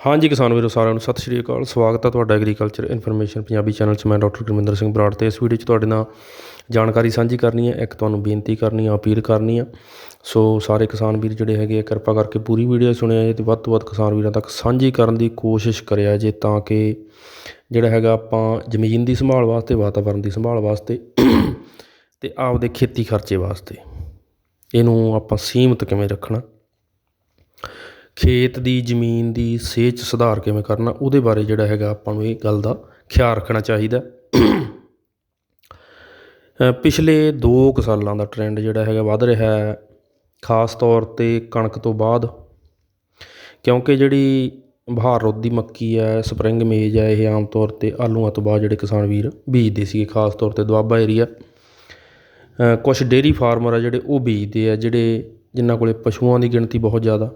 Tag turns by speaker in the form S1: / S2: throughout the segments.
S1: ਹਾਂਜੀ ਕਿਸਾਨ ਵੀਰੋ, ਸਾਰਿਆਂ ਨੂੰ ਸਤਿ ਸ਼੍ਰੀ ਅਕਾਲ। ਸਵਾਗਤ ਹੈ ਤੁਹਾਡਾ ਐਗਰੀਕਲਚਰ ਇਨਫੋਰਮੇਸ਼ਨ ਪੰਜਾਬੀ ਚੈਨਲ 'ਚ। ਮੈਂ ਡਾਕਟਰ ਗੁਰਮਿੰਦਰ ਸਿੰਘ ਬਰਾੜ ਤੇ ਇਸ ਵੀਡੀਓ 'ਚ ਤੁਹਾਡੇ ਨਾਲ ਜਾਣਕਾਰੀ ਸਾਂਝੀ ਕਰਨੀ ਹੈ। ਇੱਕ ਤੁਹਾਨੂੰ ਬੇਨਤੀ ਕਰਨੀ ਹੈ, ਅਪੀਲ ਕਰਨੀ ਹੈ। ਸੋ ਸਾਰੇ ਕਿਸਾਨ ਵੀਰ ਜਿਹੜੇ ਹੈਗੇ ਆ, ਕਿਰਪਾ ਕਰਕੇ ਪੂਰੀ ਵੀਡੀਓ ਸੁਣਿਆ ਜੇ ਤੇ ਵੱਧ ਤੋਂ ਵੱਧ ਕਿਸਾਨ ਵੀਰਾਂ ਤੱਕ ਸਾਂਝੀ ਕਰਨ ਦੀ ਕੋਸ਼ਿਸ਼ ਕਰਿਆ ਜੇ ਤਾਂ ਕਿ ਜਿਹੜਾ ਹੈਗਾ ਆਪਾਂ ਜ਼ਮੀਨ ਦੀ ਸੰਭਾਲ ਵਾਸਤੇ ਵਾਤਾਵਰਣ ਦੀ ਸੰਭਾਲ ਵਾਸਤੇ ਤੇ ਆਪਦੇ ਖੇਤੀ ਖਰਚੇ ਵਾਸਤੇ ਇਹਨੂੰ ਆਪਾਂ ਸੀਮਤ ਕਿਵੇਂ ਰੱਖਣਾ। ਖੇਤ ਦੀ, ਜ਼ਮੀਨ ਦੀ ਸਿਹਤ 'ਚ ਸੁਧਾਰ ਕਿਵੇਂ ਕਰਨਾ, ਉਹਦੇ ਬਾਰੇ ਜਿਹੜਾ ਹੈਗਾ ਆਪਾਂ ਨੂੰ ਇਹ ਗੱਲ ਦਾ ਖਿਆਲ ਰੱਖਣਾ ਚਾਹੀਦਾ ਪਿਛਲੇ ਦੋ ਕੁ ਸਾਲਾਂ ਦਾ ਟ੍ਰੈਂਡ ਜਿਹੜਾ ਹੈਗਾ ਵੱਧ ਰਿਹਾ ਹੈ, ਖਾਸ ਤੌਰ ਤੇ ਕਣਕ ਤੋਂ ਬਾਅਦ, ਕਿਉਂਕਿ ਜਿਹੜੀ ਬਹਾਰ ਰੁੱਤ ਦੀ ਮੱਕੀ ਹੈ, ਸਪਰਿੰਗ ਮੇਜ ਹੈ, ਇਹ ਆਮ ਤੌਰ ਤੇ ਆਲੂਆਂ ਤੋਂ ਬਾਅਦ ਜਿਹੜੇ ਕਿਸਾਨ ਵੀਰ ਬੀਜਦੇ ਸੀਗੇ, ਖਾਸ ਤੌਰ ਤੇ ਦੁਆਬਾ ਏਰੀਆ। ਕੁਝ ਡੇਰੀ ਫਾਰਮਰ ਆ ਜਿਹੜੇ ਉਹ ਬੀਜਦੇ ਆ, ਜਿਹੜੇ ਜਿਨ੍ਹਾਂ ਕੋਲੇ ਪਸ਼ੂਆਂ ਦੀ ਗਿਣਤੀ ਬਹੁਤ ਜ਼ਿਆਦਾ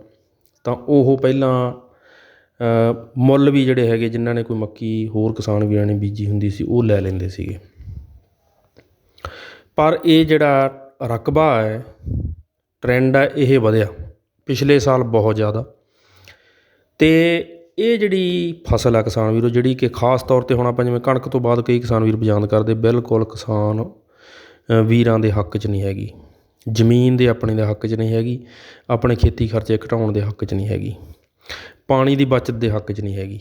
S1: ਤਾਂ ਉਹ ਪਹਿਲਾਂ ਮੁੱਲ ਵੀ ਜਿਹੜੇ ਹੈਗੇ, ਜਿਨ੍ਹਾਂ ਨੇ ਕੋਈ ਮੱਕੀ, ਹੋਰ ਕਿਸਾਨ ਵੀਰਾਂ ਨੇ ਬੀਜੀ ਹੁੰਦੀ ਸੀ, ਉਹ ਲੈ ਲੈਂਦੇ ਸੀਗੇ। ਪਰ ਇਹ ਜਿਹੜਾ ਰਕਬਾ ਹੈ ਟਰੈਂਡ ਹੈ, ਇਹ ਵਧਿਆ ਪਿਛਲੇ ਸਾਲ ਬਹੁਤ ਜ਼ਿਆਦਾ। ਤੇ ਇਹ ਜਿਹੜੀ ਫਸਲ ਆ ਕਿਸਾਨ ਵੀਰੋ, ਜਿਹੜੀ ਕਿ ਖਾਸ ਤੌਰ ਤੇ ਹੁਣ ਆਪਾਂ ਜਿਵੇਂ ਕਣਕ ਤੋਂ ਬਾਅਦ ਕਈ ਕਿਸਾਨ ਵੀਰ ਬਜ਼ਾਨ ਕਰਦੇ, ਬਿਲਕੁਲ ਕਿਸਾਨ ਵੀਰਾਂ ਦੇ ਹੱਕ 'ਚ ਨਹੀਂ ਹੈਗੀ। ਜ਼ਮੀਨ ਦੇ ਆਪਣੇ ਦੇ ਹੱਕ 'ਚ ਨਹੀਂ ਹੈਗੀ, ਆਪਣੇ ਖੇਤੀ ਖਰਚੇ ਘਟਾਉਣ ਦੇ ਹੱਕ 'ਚ ਨਹੀਂ ਹੈਗੀ, ਪਾਣੀ ਦੀ ਬੱਚਤ ਦੇ ਹੱਕ 'ਚ ਨਹੀਂ ਹੈਗੀ।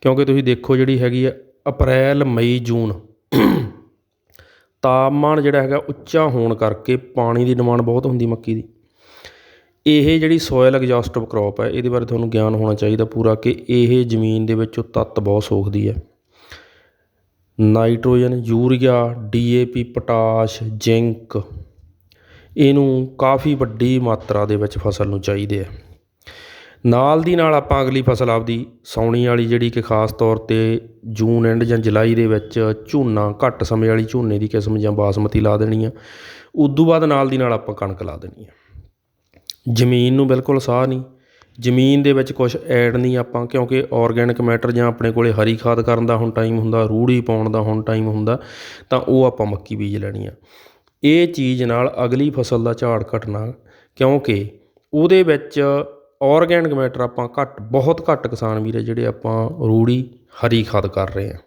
S1: ਕਿਉਂਕਿ ਤੁਸੀਂ ਦੇਖੋ ਜਿਹੜੀ ਹੈਗੀ ਆ, ਅਪ੍ਰੈਲ, ਮਈ, ਜੂਨ ਤਾਪਮਾਨ ਜਿਹੜਾ ਹੈਗਾ ਉੱਚਾ ਹੋਣ ਕਰਕੇ ਪਾਣੀ ਦੀ ਡਿਮਾਂਡ ਬਹੁਤ ਹੁੰਦੀ ਮੱਕੀ ਦੀ। ਇਹ ਜਿਹੜੀ ਸੋਇਲ ਐਗਜ਼ੌਸਟਿਵ ਕ੍ਰੌਪ ਹੈ, ਇਹਦੇ ਬਾਰੇ ਤੁਹਾਨੂੰ ਗਿਆਨ ਹੋਣਾ ਚਾਹੀਦਾ ਪੂਰਾ ਕਿ ਇਹ ਜ਼ਮੀਨ ਦੇ ਵਿੱਚੋਂ ਤੱਤ ਬਹੁਤ ਸੋਖਦੀ ਹੈ। Nitrogen, urea DAP potash, zinc ਇਹਨੂੰ ਕਾਫੀ ਵੱਡੀ ਮਾਤਰਾ ਦੇ ਵਿੱਚ ਫਸਲ ਨੂੰ ਚਾਹੀਦੇ ਆ। ਨਾਲ ਦੀ ਨਾਲ ਆਪਾਂ ਅਗਲੀ ਫਸਲ ਆਪਦੀ ਸਾਉਣੀ ਵਾਲੀ ਜਿਹੜੀ ਕਿ ਖਾਸ ਤੌਰ ਤੇ ਜੂਨ ਐਂਡ ਜਾਂ ਜੁਲਾਈ ਦੇ ਵਿੱਚ ਝੋਨਾ ਘੱਟ ਸਮੇਂ ਵਾਲੀ ਝੋਨੇ ਦੀ ਕਿਸਮ ਜਾਂ ਬਾਸਮਤੀ ਲਾ ਦੇਣੀ ਆ। ਉਦੋਂ ਬਾਅਦ ਨਾਲ ਦੀ ਨਾਲ ਆਪਾਂ ਕਣਕ ਲਾ ਦੇਣੀ ਆ। ਜ਼ਮੀਨ ਨੂੰ ਬਿਲਕੁਲ ਸਾਹ ਨਹੀਂ। ਜ਼ਮੀਨ ਦੇ ਵਿੱਚ ਕੁਝ ਐਡ ਨਹੀਂ ਆਪਾਂ, ਕਿਉਂਕਿ ਆਰਗੈਨਿਕ ਮੈਟਰ ਜਾਂ ਆਪਣੇ ਕੋਲੇ ਹਰੀ ਖਾਦ ਕਰਨ ਦਾ ਹੁਣ ਟਾਈਮ ਹੁੰਦਾ, ਰੂੜੀ ਪਾਉਣ ਦਾ ਹੁਣ ਟਾਈਮ ਹੁੰਦਾ, ਤਾਂ ਉਹ ਆਪਾਂ ਮੱਕੀ ਬੀਜ ਲੈਣੀ ਆ। ਇਹ ਚੀਜ਼ ਨਾਲ ਅਗਲੀ ਫਸਲ ਦਾ ਝਾੜ ਘਟਣਾ, ਕਿਉਂਕਿ ਉਹਦੇ ਵਿੱਚ ਔਰਗੈਨਿਕ ਮੈਟਰ ਆਪਾਂ ਘੱਟ, ਬਹੁਤ ਘੱਟ ਕਿਸਾਨ ਵੀਰੇ ਜਿਹੜੇ ਆਪਾਂ ਰੂੜੀ ਹਰੀ ਖਾਦ ਕਰ ਰਹੇ ਆ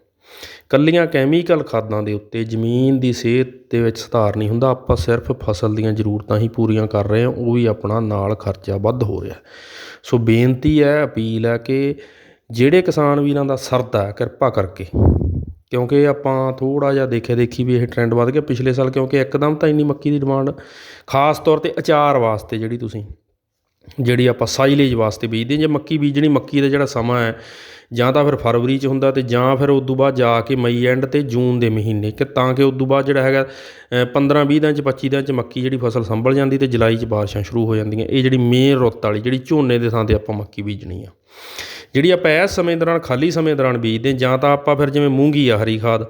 S1: ਕੱਲੀਆਂ ਕੈਮੀਕਲ ਖਾਦਾਂ ਦੇ ਉੱਤੇ ਜ਼ਮੀਨ ਦੀ ਸਿਹਤ ਦੇ ਵਿੱਚ ਸੁਧਾਰ ਨਹੀਂ ਹੁੰਦਾ, ਆਪਾਂ ਸਿਰਫ ਫਸਲ ਦੀਆਂ ਜ਼ਰੂਰਤਾਂ ਹੀ ਪੂਰੀਆਂ ਕਰ ਰਹੇ ਹਾਂ, ਉਹ ਵੀ ਆਪਣਾ ਨਾਲ ਖਰਚਾ ਵੱਧ ਹੋ ਰਿਹਾ। ਸੋ ਬੇਨਤੀ ਹੈ, ਅਪੀਲ ਹੈ ਕਿ ਜਿਹੜੇ ਕਿਸਾਨ ਵੀਰਾਂ ਦਾ ਸਰਦਾ ਹੈ, ਕਿਰਪਾ ਕਰਕੇ ਕਿਉਂਕਿ ਆਪਾਂ ਥੋੜ੍ਹਾ ਜਿਹਾ ਦੇਖਿਆ, ਦੇਖੀ ਵੀ ਇਹ ਟਰੈਂਡ ਵੱਧ ਗਿਆ ਪਿਛਲੇ ਸਾਲ, ਕਿਉਂਕਿ ਇੱਕਦਮ ਤਾਂ ਇੰਨੀ ਮੱਕੀ ਦੀ ਡਿਮਾਂਡ ਖਾਸ ਤੌਰ ਤੇ ਅਚਾਰ ਵਾਸਤੇ ਜਿਹੜੀ ਤੁਸੀਂ, ਜਿਹੜੀ ਆਪਾਂ ਸਾਈਲੇਜ ਵਾਸਤੇ ਬੀਜਦੇ ਜੇ ਮੱਕੀ ਬੀਜਣੀ, ਮੱਕੀ ਦਾ ਜਿਹੜਾ ਸਮਾਂ ਹੈ, ਜਾਂ ਤਾਂ ਫਿਰ ਫਰਵਰੀ 'ਚ ਹੁੰਦਾ ਤੇ ਜਾਂ ਫਿਰ ਉਸ ਤੋਂ ਬਾਅਦ ਜਾ ਕੇ ਮਈ ਐਂਡ ਤੇ ਜੂਨ ਦੇ ਮਹੀਨੇ ਕਿ ਤਾਂ ਕਿ ਉਸ ਤੋਂ ਬਾਅਦ ਜਿਹੜਾ ਹੈਗਾ 15 20 ਦਿਨ 'ਚ 25 ਦਿਨ 'ਚ ਮੱਕੀ ਜਿਹੜੀ ਫਸਲ ਸੰਭਲ ਜਾਂਦੀ ਤੇ ਜੁਲਾਈ 'ਚ ਬਾਰਿਸ਼ਾਂ ਸ਼ੁਰੂ ਹੋ ਜਾਂਦੀਆਂ। ਇਹ ਜਿਹੜੀ ਮੇਨ ਰੁੱਤ ਵਾਲੀ, ਜਿਹੜੀ ਝੋਨੇ ਦੇ ਥਾਂ ਤੇ ਆਪਾਂ ਮੱਕੀ ਬੀਜਣੀ ਆ। ਜਿਹੜੀ ਆਪਾਂ ਇਸ ਸਮੇਂ ਦੌਰਾਨ ਖਾਲੀ ਸਮੇਂ ਦੌਰਾਨ ਬੀਜਦੇ ਜਾਂ ਤਾਂ ਆਪਾਂ ਫਿਰ ਜਿਵੇਂ ਮੂੰਗੀ ਆ, ਹਰੀ ਖਾਦ।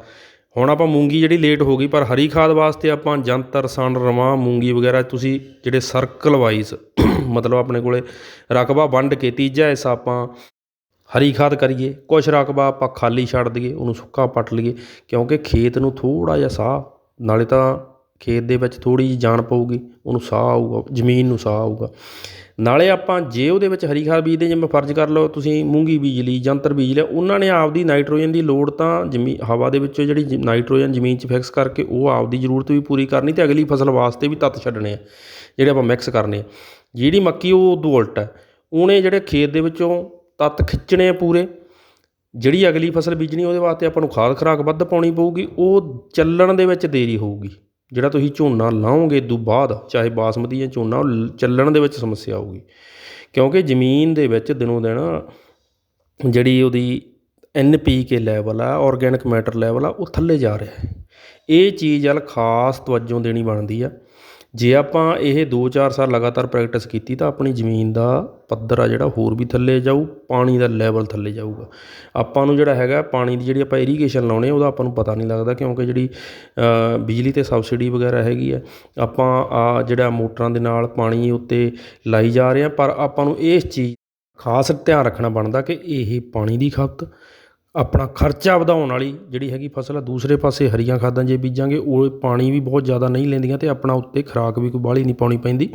S1: ਹੁਣ ਆਪਾਂ ਮੂੰਗੀ ਜਿਹੜੀ ਲੇਟ ਹੋ ਗਈ, ਪਰ ਹਰੀ ਖਾਦ ਵਾਸਤੇ ਆਪਾਂ ਜੰਤਰ, ਸਣ, ਰਵਾਂ, ਮੂੰਗੀ ਵਗੈਰਾ ਤੁਸੀਂ ਜਿਹੜੇ ਸਰਕਲ ਵਾਈਜ਼ ਮਤਲਬ ਆਪਣੇ ਕੋਲੇ ਰਕਬਾ ਵੰਡ ਕੇ ਤੀਜਾ ਹਿੱਸਾ ਆਪਾਂ ਹਰੀ ਖਾਦ ਕਰੀਏ, ਕੁਛ ਰਕਬਾ ਆਪਾਂ ਖਾਲੀ ਛੱਡ ਦਈਏ, ਉਹਨੂੰ ਸੁੱਕਾ ਪੱਟ ਲਈਏ, ਕਿਉਂਕਿ ਖੇਤ ਨੂੰ ਥੋੜਾ ਜਿਹਾ ਸਾਹ, ਨਾਲੇ ਤਾਂ ਖੇਤ ਦੇ ਵਿੱਚ ਥੋੜ੍ਹੀ ਜਿਹੀ ਜਾਨ ਪਊਗੀ, ਉਹਨੂੰ ਸਾਹ ਆਊਗਾ, ਜ਼ਮੀਨ ਨੂੰ ਸਾਹ ਆਊਗਾ। ਨਾਲੇ ਆਪਾਂ ਜੇ ਉਹਦੇ ਵਿੱਚ ਹਰੀ ਖਾਦ ਬੀਜਦੇ, ਜਿਵੇਂ ਫਰਜ਼ ਕਰ ਲਓ ਤੁਸੀਂ ਮੂੰਗੀ ਬੀਜ ਲਈ, ਜੰਤਰ ਬੀਜ ਲਿਆ, ਉਹਨਾਂ ਨੇ ਆਪਦੀ ਨਾਈਟ੍ਰੋਜਨ ਦੀ ਲੋੜ ਤਾਂ ਜ਼ਮੀ, ਹਵਾ ਦੇ ਵਿੱਚੋਂ ਜਿਹੜੀ ਜ- ਨਾਈਟ੍ਰੋਜਨ ਜ਼ਮੀਨ 'ਚ ਫਿਕਸ ਕਰਕੇ ਉਹ ਆਪਦੀ ਜ਼ਰੂਰਤ ਵੀ ਪੂਰੀ ਕਰਨੀ ਤੇ ਅਗਲੀ ਫਸਲ ਵਾਸਤੇ ਵੀ ਤੱਤ ਛੱਡਣੇ ਆ, ਜਿਹੜੇ ਆਪਾਂ ਮਿਕਸ ਕਰਨੇ ਆ। ਜਿਹੜੀ ਮੱਕੀ ਉਹ ਉਦੋਂ ਉਲਟ ਹੈ ਉਹਨੇ ਜਿਹੜੇ ਖੇਤ ਦੇ ਵਿੱਚੋਂ ਤੱਤ ਖਿੱਚਣੇ ਆ ਪੂਰੇ, ਜਿਹੜੀ ਅਗਲੀ ਫਸਲ ਬੀਜਣੀ ਉਹਦੇ ਵਾਸਤੇ ਆਪਾਂ ਨੂੰ ਖਾਦ ਖੁਰਾਕ ਵੱਧ ਪਾਉਣੀ ਪਊਗੀ, ਉਹ ਚੱਲਣ ਦੇ ਵਿੱਚ ਦੇਰੀ ਹੋਊਗੀ। ਜਿਹੜਾ ਤੁਸੀਂ ਝੋਨਾ ਲਾਓਗੇ ਤੋਂ ਬਾਅਦ, ਚਾਹੇ ਬਾਸਮਤੀ ਜਾਂ ਝੋਨਾ, ਉਹ ਲ- ਚੱਲਣ ਦੇ ਵਿੱਚ ਸਮੱਸਿਆ ਆਊਗੀ। ਕਿਉਂਕਿ ਜ਼ਮੀਨ ਦੇ ਵਿੱਚ ਦਿਨੋਂ ਦਿਨ ਜਿਹੜੀ ਉਹਦੀ ਐਨ ਪੀ ਕੇ ਲੈਵਲ ਆ ਆਰਗੈਨਿਕ ਮੈਟਰ ਲੈਵਲ ਆ, ਉਹ ਥੱਲੇ ਜਾ ਰਿਹਾ ਹੈ। ਇਹ ਚੀਜ਼ ਵੱਲ ਖਾਸ ਤਵੱਜੋ ਦੇਣੀ ਬਣਦੀ ਆ। ਜੇ ਆਪਾਂ ਇਹ 2-4 ਸਾਲ ਲਗਾਤਾਰ ਪ੍ਰੈਕਟਿਸ ਕੀਤੀ ਤਾਂ ਆਪਣੀ ਜ਼ਮੀਨ ਦਾ ਪੱਧਰ ਆ ਜਿਹੜਾ, ਹੋਰ ਵੀ ਥੱਲੇ ਜਾਊ, ਪਾਣੀ ਦਾ ਲੈਵਲ ਥੱਲੇ ਜਾਊਗਾ। ਆਪਾਂ ਨੂੰ ਜਿਹੜਾ ਹੈਗਾ, ਪਾਣੀ ਦੀ ਜਿਹੜੀ ਆਪਾਂ ਇਰੀਗੇਸ਼ਨ ਲਾਉਣੇ, ਉਹਦਾ ਆਪਾਂ ਨੂੰ ਪਤਾ ਨਹੀਂ ਲੱਗਦਾ, ਕਿਉਂਕਿ ਜਿਹੜੀ ਬਿਜਲੀ ਤੇ ਸਬਸਿਡੀ ਵਗੈਰਾ ਹੈਗੀ ਆ, ਆਪਾਂ ਆ ਜਿਹੜਾ ਮੋਟਰਾਂ ਦੇ ਨਾਲ ਪਾਣੀ ਉੱਤੇ ਲਾਈ ਜਾ ਰਹੇ ਆ, ਪਰ ਆਪਾਂ ਨੂੰ ਇਸ ਚੀਜ਼ ਖਾਸ ਧਿਆਨ ਰੱਖਣਾ ਬਣਦਾ ਕਿ ਇਹ ਪਾਣੀ ਦੀ ਖਪਤ, ਆਪਣਾ ਖਰਚਾ ਵਧਾਉਣ ਵਾਲੀ ਜਿਹੜੀ ਹੈਗੀ ਫਸਲ ਆ, ਦੂਸਰੇ ਪਾਸੇ ਹਰੀਆਂ ਖਾਦਾਂ ਜੇ ਬੀਜਾਂਗੇ, ਉਹ ਪਾਣੀ ਵੀ ਬਹੁਤ ਜ਼ਿਆਦਾ ਨਹੀਂ ਲੈਂਦੀਆਂ ਤੇ ਆਪਣਾ ਉੱਤੇ ਖੁਰਾਕ ਵੀ ਕੋਈ ਬਾਹਲੀ ਨਹੀਂ ਪਾਉਣੀ ਪੈਂਦੀ।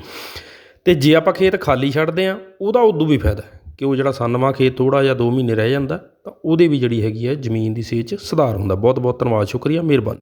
S1: ਅਤੇ ਜੇ ਆਪਾਂ ਖੇਤ ਖਾਲੀ ਛੱਡਦੇ ਹਾਂ, ਉਹਦਾ ਉਦੋਂ ਵੀ ਫਾਇਦਾ ਕਿ ਉਹ ਜਿਹੜਾ ਸੰਨਵਾ ਖੇਤ ਥੋੜ੍ਹਾ ਜਿਹਾ ਦੋ ਮਹੀਨੇ ਰਹਿ ਜਾਂਦਾ, ਤਾਂ ਉਹਦੇ ਵੀ ਜਿਹੜੀ ਹੈਗੀ ਹੈ ਜ਼ਮੀਨ ਦੀ ਸਿਹਤ 'ਚ ਸੁਧਾਰ ਹੁੰਦਾ। ਬਹੁਤ ਬਹੁਤ ਧੰਨਵਾਦ, ਸ਼ੁਕਰੀਆ, ਮਿਹਰਬਾਨੀ।